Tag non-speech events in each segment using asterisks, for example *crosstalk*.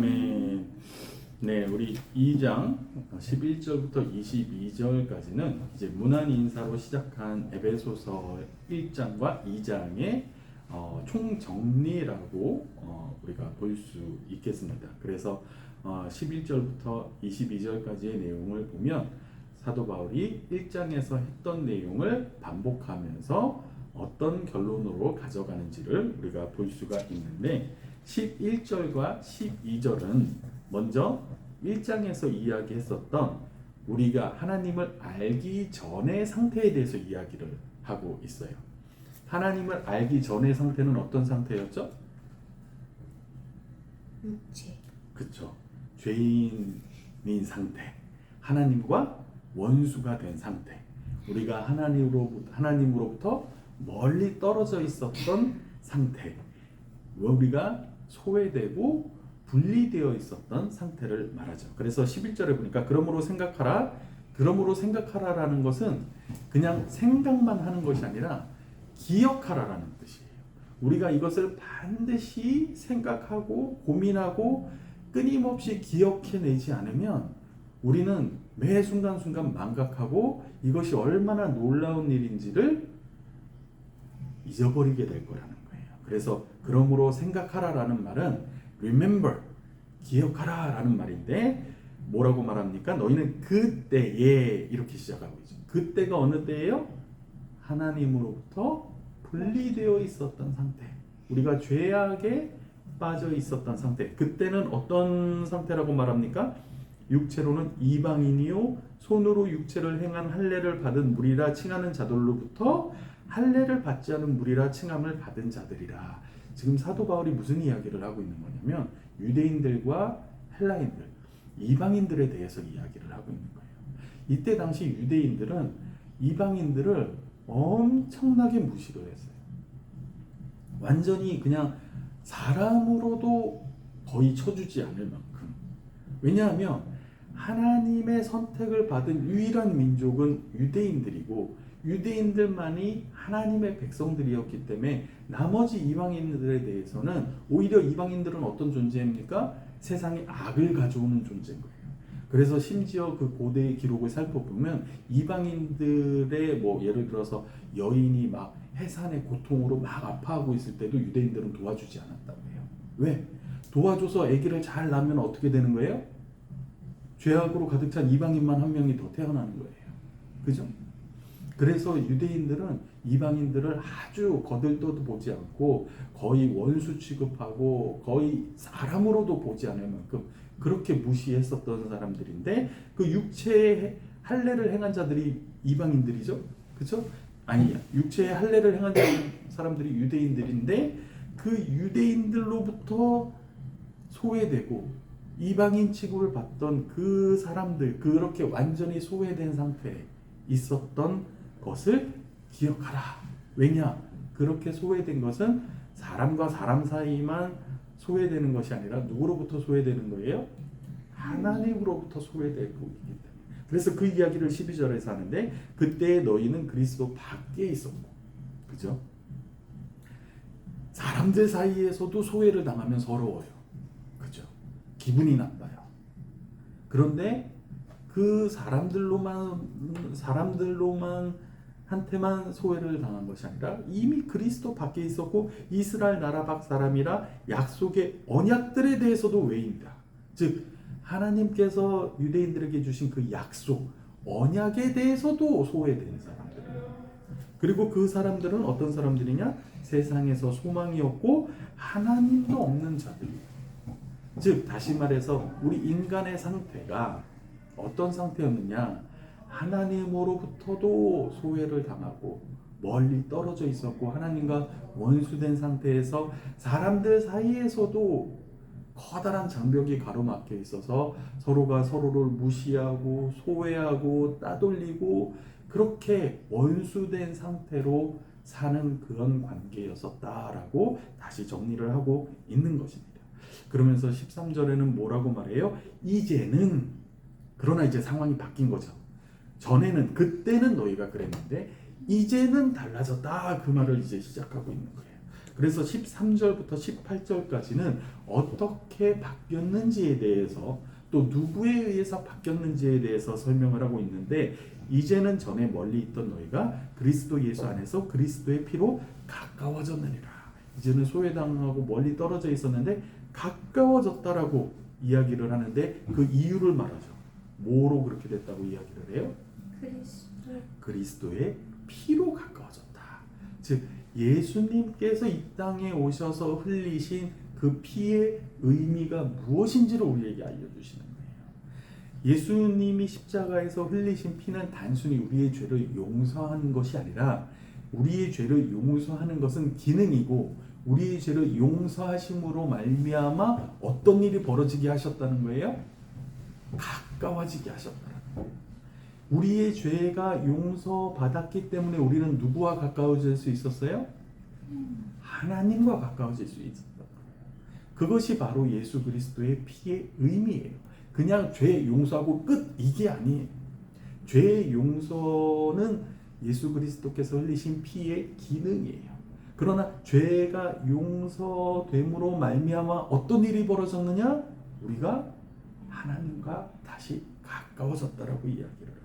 아멘. 네, 우리 2장 11절부터 22절까지는 이제 문안 인사로 시작한 에베소서 1장과 2장의 어, 총정리라고 어, 우리가 볼 수 있겠습니다. 그래서 어, 11절부터 22절까지의 내용을 보면 사도 바울이 1장에서 했던 내용을 반복하면서 어떤 결론으로 가져가는지를 우리가 볼 수가 있는데 11절과 12절은 먼저 1장에서 이야기했었던 우리가 하나님을 알기 전의 상태에 대해서 이야기를 하고 있어요. 하나님을 알기 전의 상태는 어떤 상태였죠? 육체 그쵸. 죄인인 상태. 하나님과 원수가 된 상태. 우리가 하나님으로부터, 하나님으로부터 멀리 떨어져 있었던 상태. 우리가 소외되고 분리되어 있었던 상태를 말하죠. 그래서 11절에 보니까 그러므로 생각하라. 그러므로 생각하라라는 것은 그냥 생각만 하는 것이 아니라 기억하라라는 뜻이에요. 우리가 이것을 반드시 생각하고 고민하고 끊임없이 기억해내지 않으면 우리는 매 순간순간 망각하고 이것이 얼마나 놀라운 일인지를 잊어버리게 될 거라는. 그래서 그러므로 생각하라라는 말은 remember 기억하라라는 말인데 뭐라고 말합니까? 너희는 그때에 이렇게 시작하고 있죠. 그때가 어느 때예요? 하나님으로부터 분리되어 있었던 상태. 우리가 죄악에 빠져 있었던 상태. 그때는 어떤 상태라고 말합니까? 육체로는 이방인이요 손으로 육체를 행한 할례를 받은 무리라 칭하는 자들로부터 할례를 받지 않은 무리라 칭함을 받은 자들이라. 지금 사도 바울이 무슨 이야기를 하고 있는 거냐면 유대인들과 헬라인들, 이방인들에 대해서 이야기를 하고 있는 거예요. 이때 당시 유대인들은 이방인들을 엄청나게 무시를 했어요. 완전히 그냥 사람으로도 거의 쳐주지 않을 만큼. 왜냐하면 하나님의 선택을 받은 유일한 민족은 유대인들이고 유대인들만이 하나님의 백성들이었기 때문에 나머지 이방인들에 대해서는 오히려 이방인들은 어떤 존재입니까? 세상에 악을 가져오는 존재인 거예요. 그래서 심지어 그 고대의 기록을 살펴보면 이방인들의 뭐 예를 들어서 여인이 막 해산의 고통으로 막 아파하고 있을 때도 유대인들은 도와주지 않았다고 해요. 왜? 도와줘서 아기를 잘 낳으면 어떻게 되는 거예요? 죄악으로 가득 찬 이방인만 한 명이 더 태어나는 거예요. 그죠? 그래서 유대인들은 이방인들을 아주 거들떠도 보지 않고 거의 원수 취급하고 거의 사람으로도 보지 않을 만큼 그렇게 무시했었던 사람들인데 그 육체의 할례를 행한 자들이 이방인들이죠. 그렇죠? 아니 육체의 할례를 행한 사람들이 유대인들인데 그 유대인들로부터 소외되고 이방인 취급을 받던 그 사람들 그렇게 완전히 소외된 상태에 있었던 것을 기억하라. 왜냐? 그렇게 소외된 것은 사람과 사람 사이만 소외되는 것이 아니라 누구로부터 소외되는 거예요? 하나님으로부터 소외되고 있기 때문에. 그래서 그 이야기를 12절에서 하는데 그때 너희는 그리스도 밖에 있었고. 그죠? 사람들 사이에서도 소외를 당하면 서러워요. 기분이 나빠요. 그런데 그 사람들로만 사람들로만 한테만 소외를 당한 것이 아니라 이미 그리스도 밖에 있었고 이스라엘 나라 밖 사람이라 약속의 언약들에 대해서도 외인다. 즉 하나님께서 유대인들에게 주신 그 약속 언약에 대해서도 소외된 사람들이에요. 그리고 그 사람들은 어떤 사람들이냐? 세상에서 소망이 없고 하나님도 없는 자들이에요. 즉 다시 말해서 우리 인간의 상태가 어떤 상태였느냐? 하나님으로부터도 소외를 당하고 멀리 떨어져 있었고 하나님과 원수된 상태에서 사람들 사이에서도 커다란 장벽이 가로막혀 있어서 서로가 서로를 무시하고 소외하고 따돌리고 그렇게 원수된 상태로 사는 그런 관계였었다라고 다시 정리를 하고 있는 것입니다. 그러면서 13절에는 뭐라고 말해요? 이제는 그러나 이제 상황이 바뀐 거죠. 전에는 그때는 너희가 그랬는데 이제는 달라졌다 그 말을 이제 시작하고 있는 거예요. 그래서 13절부터 18절까지는 어떻게 바뀌었는지에 대해서 또 누구에 의해서 바뀌었는지에 대해서 설명을 하고 있는데 이제는 전에 멀리 있던 너희가 그리스도 예수 안에서 그리스도의 피로 가까워졌느니라. 이제는 소외당하고 멀리 떨어져 있었는데 가까워졌다라고 이야기를 하는데 그 이유를 말하죠. 뭐로 그렇게 됐다고 이야기를 해요? 그리스도 그리스도의 피로 가까워졌다. 즉 예수님께서 이 땅에 오셔서 흘리신 그 피의 의미가 무엇인지를 우리에게 알려주시는 거예요. 예수님이 십자가에서 흘리신 피는 단순히 우리의 죄를 용서하는 것이 아니라 우리의 죄를 용서하는 것은 기능이고 우리의 죄를 용서하심으로 말미암아 어떤 일이 벌어지게 하셨다는 거예요? 가까워지게 거예요. 우리의 죄가 용서받았기 때문에 우리는 누구와 가까워질 수 있었어요? 하나님과 가까워질 수 있었다. 그것이 바로 예수 그리스도의 피의 의미예요. 그냥 죄 용서하고 끝 이게 아니에요. 죄 용서는 예수 그리스도께서 흘리신 피의 기능이에요. 그러나 죄가 용서됨으로 말미암아 어떤 일이 벌어졌느냐? 우리가 하나님과 다시 가까워졌다라고 이야기를 합니다.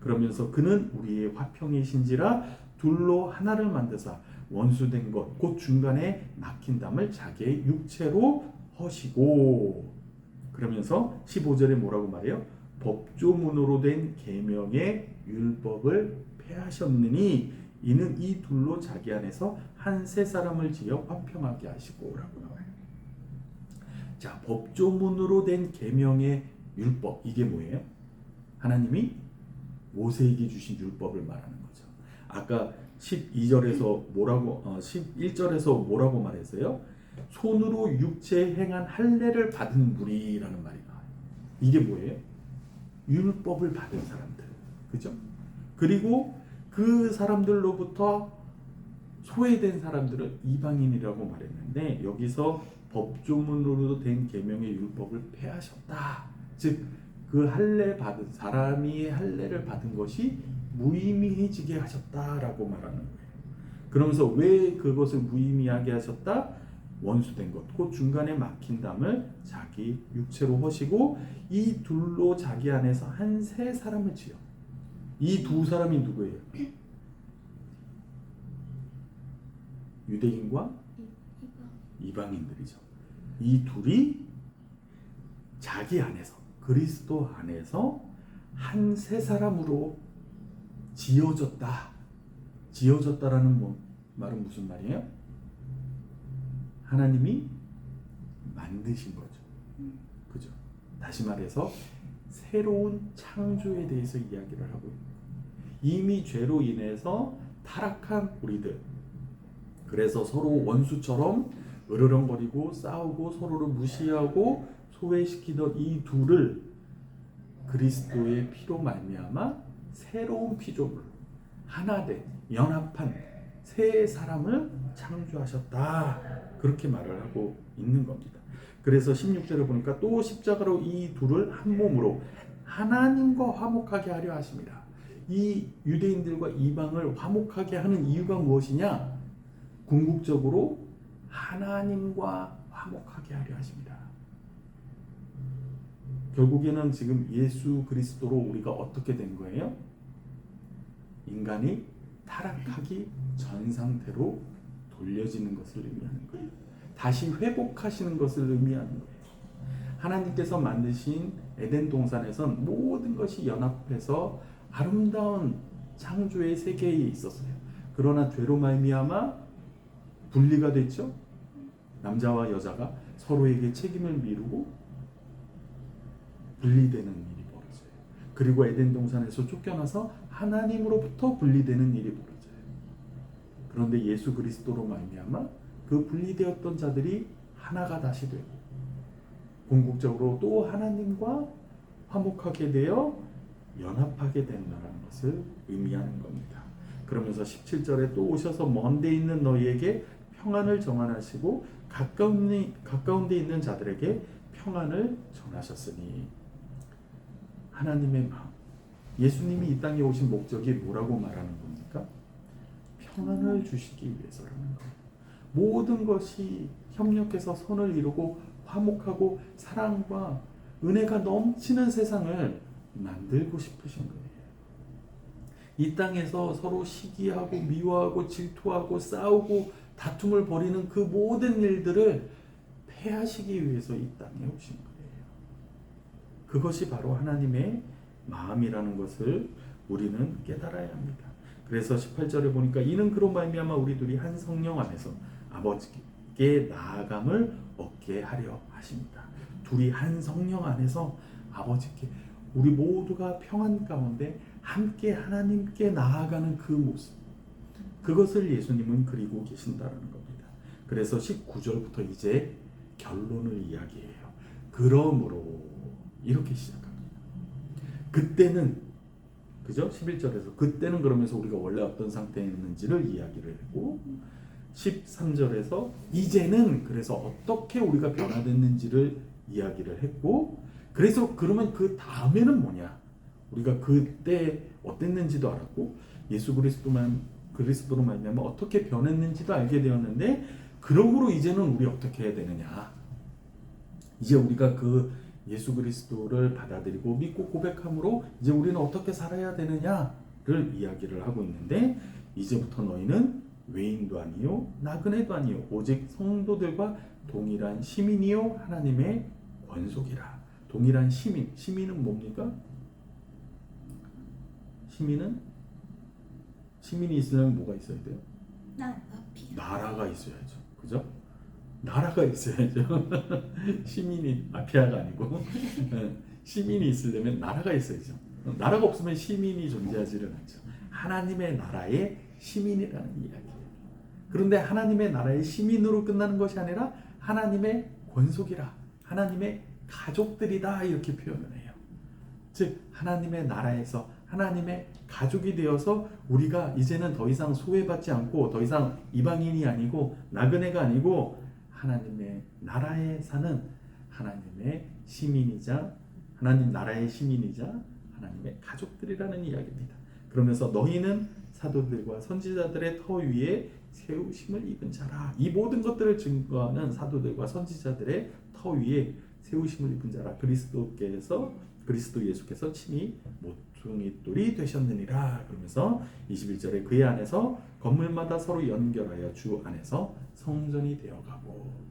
그러면서 그는 우리의 화평이신지라 둘로 하나를 만드사 원수된 것 곧 중간에 막힌 담을 자기의 육체로 허시고 그러면서 15절에 뭐라고 말해요? 법조문으로 된 계명의 율법을 폐하셨느니 이는 이 둘로 자기 안에서 한 세 사람을 지어 화평하게 하시고라고 나와요. 자, 법조문으로 된 계명의 율법 이게 뭐예요? 하나님이 모세에게 주신 율법을 말하는 거죠. 아까 12절에서 뭐라고 어, 11절에서 뭐라고 말했어요? 손으로 육체에 행한 할례를 받은 무리라는 말이 나와요. 이게 뭐예요? 율법을 받은 사람들. 그죠? 그리고 그 사람들로부터 소외된 사람들은 이방인이라고 말했는데 여기서 법조문으로 된 계명의 율법을 폐하셨다. 즉 그 할례 받은 사람이 할례를 받은 것이 무의미해지게 하셨다라고 말하는 거예요. 그러면서 왜 그것을 무의미하게 하셨다? 원수된 것, 곧 중간에 막힌 담을 자기 육체로 허시고 이 둘로 자기 안에서 한 세 사람을 지어. 이 두 사람이 누구예요? 유대인과 이방인들이죠. 이 둘이 자기 안에서 그리스도 안에서 한 세 사람으로 지어졌다. 지어졌다라는 뭐, 말은 무슨 말이에요? 하나님이 만드신 거죠. 그죠? 다시 말해서 새로운 창조에 대해서 이야기를 하고 있는 거예요. 이미 죄로 인해서 타락한 우리들. 그래서 서로 원수처럼 으르렁거리고 싸우고 서로를 무시하고 소외시키던 이 둘을 그리스도의 피로 말미암아 새로운 피조물 하나된 연합한 새 사람을 창조하셨다 그렇게 말을 하고 있는 겁니다. 그래서 16절을 보니까 또 십자가로 이 둘을 한 몸으로 하나님과 화목하게 하려 하십니다. 이 유대인들과 이방을 화목하게 하는 이유가 무엇이냐? 궁극적으로 하나님과 화목하게 하려 하십니다. 결국에는 지금 예수 그리스도로 우리가 어떻게 된 거예요? 인간이 타락하기 전 상태로 돌려지는 것을 의미하는 거예요. 다시 회복하시는 것을 의미하는 거예요. 하나님께서 만드신 에덴 동산에선 모든 것이 연합해서 아름다운 창조의 세계에 있었어요. 그러나 죄로 말미암아 분리가 됐죠. 남자와 여자가 서로에게 책임을 미루고 분리되는 일이 벌어져요. 그리고 에덴 동산에서 쫓겨나서 하나님으로부터 분리되는 일이 벌어져요. 그런데 예수 그리스도로 말미암아 그 분리되었던 자들이 하나가 다시 되고 궁극적으로 또 하나님과 화목하게 되어 연합하게 된다는 것을 의미하는 겁니다. 그러면서 17절에 또 오셔서 먼데 있는 너희에게 평안을 정하시고 가까운 가까운 데 있는 자들에게 평안을 전하셨으니 하나님의 마음 예수님이 이 땅에 오신 목적이 뭐라고 말하는 겁니까? 평안을 주시기 위해서라는 거예요. 모든 것이 협력해서 선을 이루고 화목하고 사랑과 은혜가 넘치는 세상을 만들고 싶으신 거예요. 이 땅에서 서로 시기하고 미워하고 질투하고 싸우고 다툼을 벌이는 그 모든 일들을 패하시기 위해서 이 땅에 오신 거예요. 그것이 바로 하나님의 마음이라는 것을 우리는 깨달아야 합니다. 그래서 18절에 보니까 이는 그로 말미암아 우리들이 한 성령 안에서 아버지께 나아감을 얻게 하려 하십니다. 둘이 한 성령 안에서 아버지께 우리 모두가 평안 가운데 함께 하나님께 나아가는 그 모습 그것을 예수님은 그리고 계신다라는 겁니다. 그래서 19절부터 이제 결론을 이야기해요. 그러므로 이렇게 시작합니다. 그때는 그죠? 11절에서 그때는 그러면서 우리가 원래 어떤 상태였는지를 이야기를 했고 13절에서 이제는 그래서 어떻게 우리가 변화됐는지를 이야기를 했고 그래서 그러면 그 다음에는 뭐냐? 우리가 그때 어땠는지도 알았고 예수 그리스도만 그리스도로 말미암아 어떻게 변했는지도 알게 되었는데 그러므로 이제는 우리 어떻게 해야 되느냐? 이제 우리가 그 예수 그리스도를 받아들이고 믿고 고백함으로 이제 우리는 어떻게 살아야 되느냐를 이야기를 하고 있는데 이제부터 너희는 외인도 아니요 나그네도 아니요 오직 성도들과 동일한 시민이요 하나님의 권속이라 동일한 시민 시민은 뭡니까? 시민은 시민이 있으려면 뭐가 있어야 돼요? 나 나라가 있어야죠. 그죠? 나라가 있어야죠. *laughs* 시민이 아피아가 아니고 예, *laughs* 시민이 있으려면 나라가 있어야죠. 나라가 없으면 시민이 존재하지를 않죠. 하나님의 나라의 시민이라는 이야기예요. 그런데 하나님의 나라의 시민으로 끝나는 것이 아니라 하나님의 권속이라 하나님의 가족들이다 이렇게 표현을 해요. 즉 하나님의 나라에서 하나님의 가족이 되어서 우리가 이제는 더 이상 소외받지 않고 더 이상 이방인이 아니고 나그네가 아니고 하나님의 나라에 사는 하나님의 시민이자 하나님 나라의 시민이자 하나님의 가족들이라는 이야기입니다. 그러면서 너희는 사도들과 선지자들의 터 위에 세우심을 입은 자라. 이 모든 것들을 증거하는 사도들과 선지자들의 터 위에 세우심을 입은 자라. 그리스도께서 그리스도 예수께서 친히 모퉁이 돌이 되셨느니라. 그러면서 21절에 그의 안에서 건물마다 서로 연결하여 주 안에서 성전이 되어가고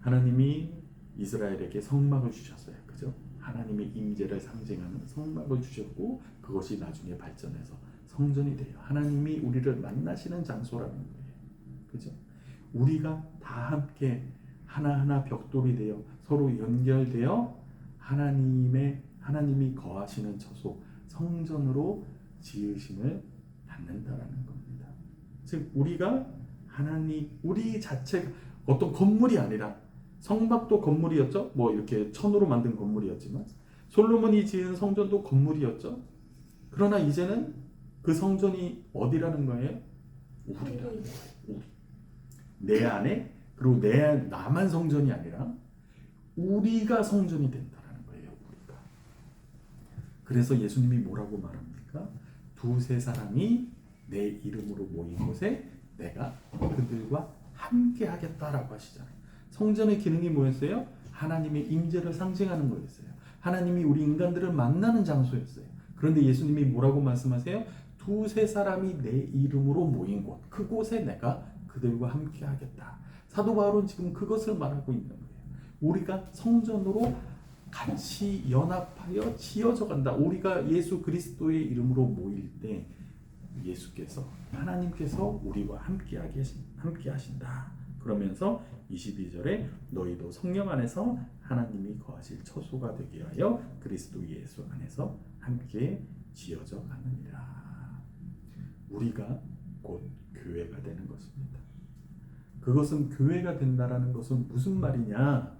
하나님이 이스라엘에게 성막을 주셨어요. 그죠? 하나님의 임재를 상징하는 성막을 주셨고 그것이 나중에 발전해서 성전이 돼요. 하나님이 우리를 만나시는 장소라는 거예요. 그죠? 우리가 다 함께 하나하나 벽돌이 되어 서로 연결되어 하나님의 하나님이 거하시는 처소 성전으로 지으심을 받는다라는 겁니다. 즉 우리가 하나님 우리 자체 어떤 건물이 아니라 성막도 건물이었죠. 뭐 이렇게 천으로 만든 건물이었지만 솔로몬이 지은 성전도 건물이었죠. 그러나 이제는 그 성전이 어디라는 거예요? 우리라는 거예요. 내 안에 그리고 내 나만 성전이 아니라 우리가 성전이 된다라는 거예요. 우리가. 그래서 예수님이 뭐라고 말합니까? 두세 사람이 내 이름으로 모인 곳에 내가 그들과 함께 하겠다라고 하시잖아요. 성전의 기능이 뭐였어요? 하나님의 임재를 상징하는 거였어요. 하나님이 우리 인간들을 만나는 장소였어요. 그런데 예수님이 뭐라고 말씀하세요? 두세 사람이 내 이름으로 모인 곳, 그곳에 내가 그들과 함께 하겠다. 사도 바울은 지금 그것을 말하고 있는 거예요. 우리가 성전으로 같이 연합하여 지어져 간다. 우리가 예수 그리스도의 이름으로 모일 때 예수께서 하나님께서 우리와 함께 하신다. 그러면서 22절에 너희도 성령 안에서 하나님이 거하실 처소가 되게 하여 그리스도 예수 안에서 함께 지어져 가느니라. 우리가 곧 교회가 되는 것입니다. 그것은 교회가 된다라는 것은 무슨 말이냐?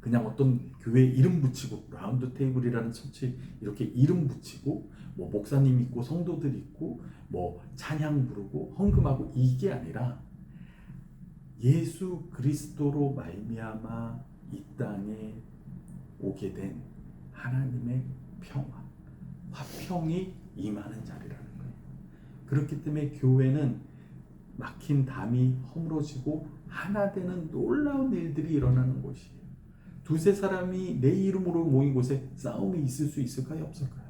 그냥 어떤 교회 이름 붙이고 라운드 테이블이라는 처치 이렇게 이름 붙이고 뭐 목사님 있고 성도들 있고 뭐 찬양 부르고 헌금하고 이게 아니라 예수 그리스도로 말미암아 이 땅에 오게 된 하나님의 평화, 화평이 임하는 자리라는. 그렇기 때문에 교회는 막힌 담이 허물어지고 하나 되는 놀라운 일들이 일어나는 곳이에요. 두세 사람이 내 이름으로 모인 곳에 싸움이 있을 수 있을까요? 없을까요?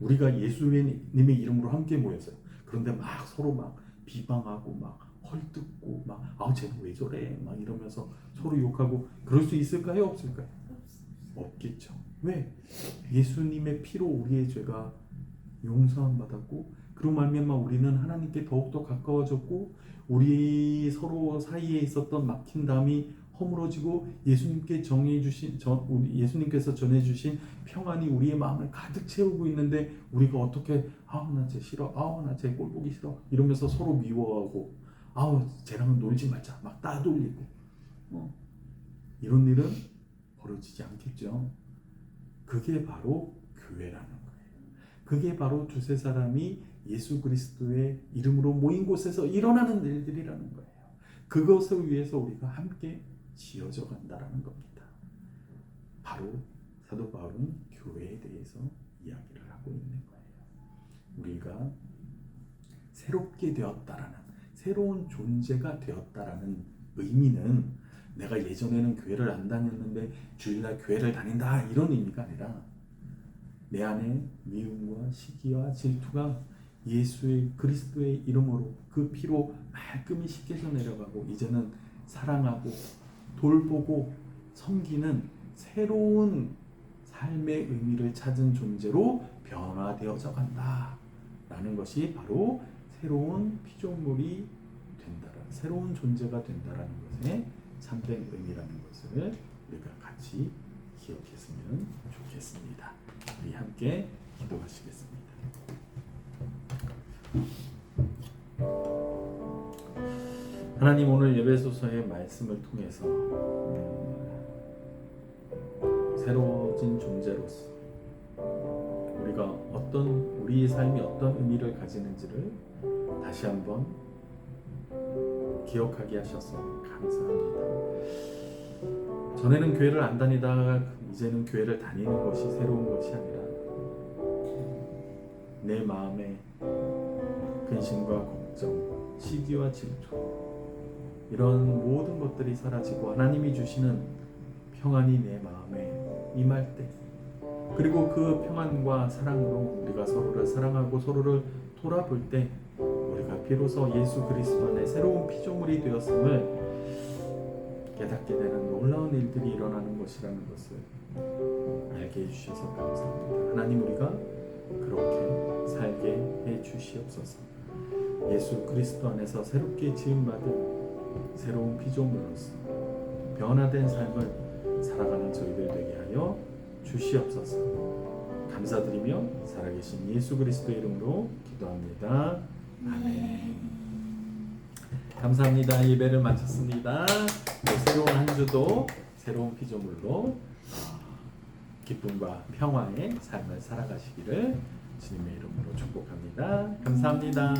우리가 예수님의 이름으로 함께 모였어요. 그런데 막 서로 막 비방하고 막 헐뜯고 막 아우 쟤는 왜 저래 막 이러면서 서로 욕하고 그럴 수 있을까요? 없을까요? 없겠죠. 왜? 예수님의 피로 우리의 죄가 용서함 받았고 그로 말미암아 우리는 하나님께 더욱더 가까워졌고 우리 서로 사이에 있었던 막힌 담이 허물어지고 예수님께 정해 주신 예수님께서 전해 주신 평안이 우리의 마음을 가득 채우고 있는데 우리가 어떻게 아우 나쟤 싫어 아우 나쟤 꼴 보기 싫어 이러면서 서로 미워하고 아우 쟤랑은 놀지 말자 막 따돌리고 어. 이런 일은 벌어지지 않겠죠. 그게 바로 교회라는 거예요. 그게 바로 두세 사람이 예수 그리스도의 이름으로 모인 곳에서 일어나는 일들이라는 거예요. 그것을 위해서 우리가 함께 지어져 간다라는 겁니다. 바로 사도 바울은 교회에 대해서 이야기를 하고 있는 거예요. 우리가 새롭게 되었다라는 새로운 존재가 되었다라는 의미는 내가 예전에는 교회를 안 다녔는데 주일날 교회를 다닌다 이런 의미가 아니라 내 안에 미움과 시기와 질투가 예수의 그리스도의 이름으로 그 피로 말끔히 씻겨져 내려가고 이제는 사랑하고 돌보고 섬기는 새로운 삶의 의미를 찾은 존재로 변화되어져 간다 라는 것이 바로 새로운 피조물이 된다라는 새로운 존재가 된다라는 것의 참된 의미라는 것을 우리가 같이 기억했으면 좋겠습니다. 우리 함께 기도하시겠습니다. 하나님 오늘 예배소서의 말씀을 통해서 음, 새로워진 존재로서 우리가 어떤 우리의 삶이 어떤 의미를 가지는지를 다시 한번 기억하게 하셔서 감사합니다. 전에는 교회를 안 다니다가 이제는 교회를 다니는 것이 새로운 것이 아니라 내 마음에 근심과 걱정, 시기와 질투 이런 모든 것들이 사라지고 하나님이 주시는 평안이 내 마음에 임할 때 그리고 그 평안과 사랑으로 우리가 서로를 사랑하고 서로를 돌아볼 때 우리가 비로소 예수 그리스도 안에 새로운 피조물이 되었음을 깨닫게 되는 놀라운 일들이 일어나는 것이라는 것을 알게 해주셔서 감사합니다. 하나님 우리가 그렇게 살게 해 주시옵소서. 예수 그리스도 안에서 새롭게 지음받은 새로운 피조물로서 변화된 삶을 살아가는 저희들 되게 하여 주시옵소서. 감사드리며 살아계신 예수 그리스도 이름으로 기도합니다. 아멘. 감사합니다. 예배를 마쳤습니다. 네, 새로운 한 주도 새로운 피조물로 아, 기쁨과 평화의 삶을 살아가시기를 주님의 이름으로 축복합니다. 감사합니다.